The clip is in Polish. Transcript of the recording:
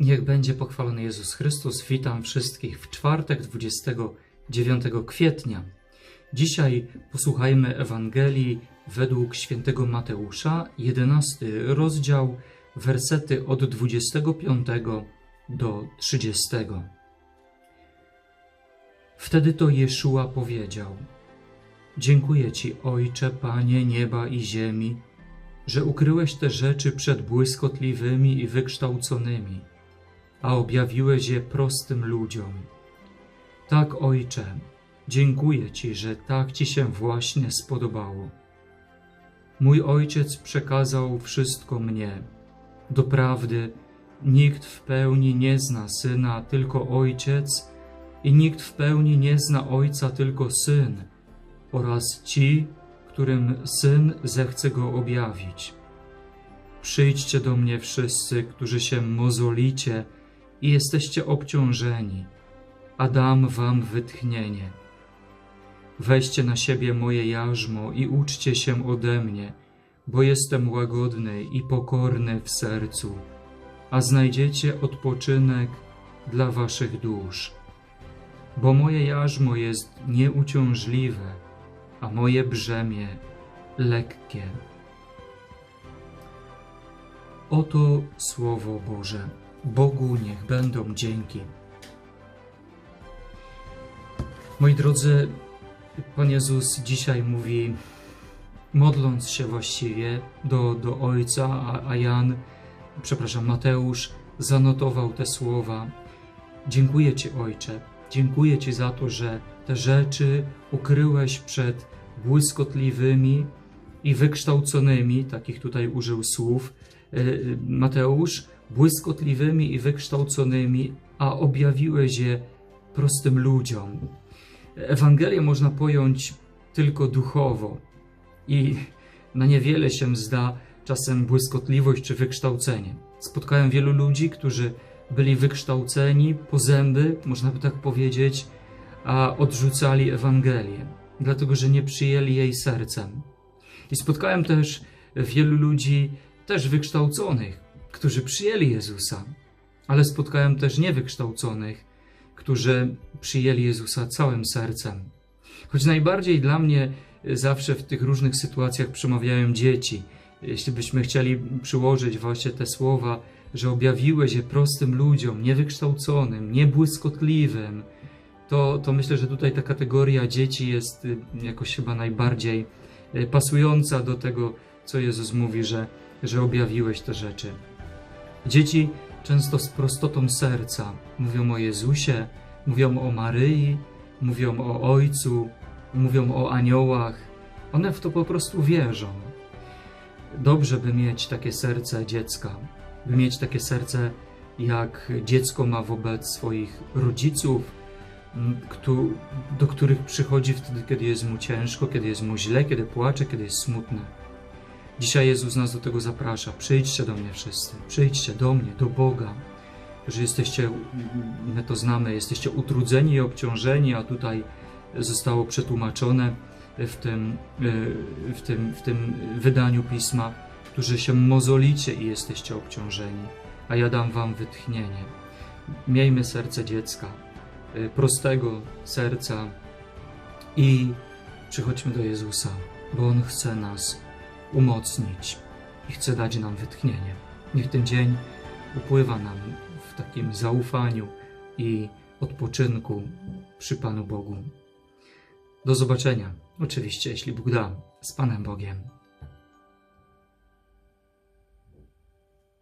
Niech będzie pochwalony Jezus Chrystus. Witam wszystkich w czwartek 29 kwietnia. Dzisiaj posłuchajmy Ewangelii według świętego Mateusza, 11 rozdział, wersety od 25 do 30. Wtedy to Jeszua powiedział: Dziękuję Ci, Ojcze, Panie nieba i ziemi, że ukryłeś te rzeczy przed błyskotliwymi i wykształconymi, a objawiłeś je prostym ludziom. Tak, Ojcze, dziękuję Ci, że tak Ci się właśnie spodobało. Mój Ojciec przekazał wszystko mnie. Doprawdy, nikt w pełni nie zna Syna, tylko Ojciec, i nikt w pełni nie zna Ojca, tylko Syn, oraz ci, którym Syn zechce Go objawić. Przyjdźcie do mnie wszyscy, którzy się mozolicie i jesteście obciążeni, a dam wam wytchnienie. Weźcie na siebie moje jarzmo i uczcie się ode mnie, bo jestem łagodny i pokorny w sercu, a znajdziecie odpoczynek dla waszych dusz. Bo moje jarzmo jest nieuciążliwe, a moje brzemię lekkie. Oto Słowo Boże. Bogu niech będą dzięki. Moi drodzy, Pan Jezus dzisiaj mówi, modląc się właściwie do, do Ojca, a, a Jan, przepraszam, Mateusz zanotował te słowa. Dziękuję Ci, Ojcze, dziękuję Ci za to, że te rzeczy ukryłeś przed błyskotliwymi i wykształconymi, takich tutaj użył słów Mateusz, błyskotliwymi i wykształconymi, a objawiłeś je prostym ludziom. Ewangelię można pojąć tylko duchowo i na niewiele się zda czasem błyskotliwość czy wykształcenie. Spotkałem wielu ludzi, którzy byli wykształceni po zęby, można by tak powiedzieć, a odrzucali Ewangelię, dlatego że nie przyjęli jej sercem. I spotkałem też wielu ludzi, też wykształconych, którzy przyjęli Jezusa, ale spotkałem też niewykształconych, którzy przyjęli Jezusa całym sercem. Choć najbardziej dla mnie zawsze w tych różnych sytuacjach przemawiają dzieci. Jeśli byśmy chcieli przyłożyć właśnie te słowa, że objawiłeś je prostym ludziom, niewykształconym, niebłyskotliwym, to, to myślę, że tutaj ta kategoria dzieci jest y, jakoś chyba najbardziej y, pasująca do tego, co Jezus mówi, że, że objawiłeś te rzeczy. Dzieci często z prostotą serca mówią o Jezusie, mówią o Maryi, mówią o Ojcu, mówią o aniołach. One w to po prostu wierzą. Dobrze, by mieć takie serce dziecka, by mieć takie serce, jak dziecko ma wobec swoich rodziców, do których przychodzi wtedy, kiedy jest mu ciężko, kiedy jest mu źle, kiedy płacze, kiedy jest smutne. Dzisiaj Jezus nas do tego zaprasza. Przyjdźcie do mnie wszyscy, przyjdźcie do mnie, do Boga, że jesteście, my to znamy, jesteście utrudzeni i obciążeni, a tutaj zostało przetłumaczone w tym, w tym, w tym wydaniu pisma, którzy się mozolicie i jesteście obciążeni, a ja dam wam wytchnienie. Miejmy serce dziecka, prostego serca i przychodźmy do Jezusa, bo On chce nas umocnić i chce dać nam wytchnienie. Niech ten dzień upływa nam w takim zaufaniu i odpoczynku przy Panu Bogu. Do zobaczenia, oczywiście, jeśli Bóg da, z Panem Bogiem.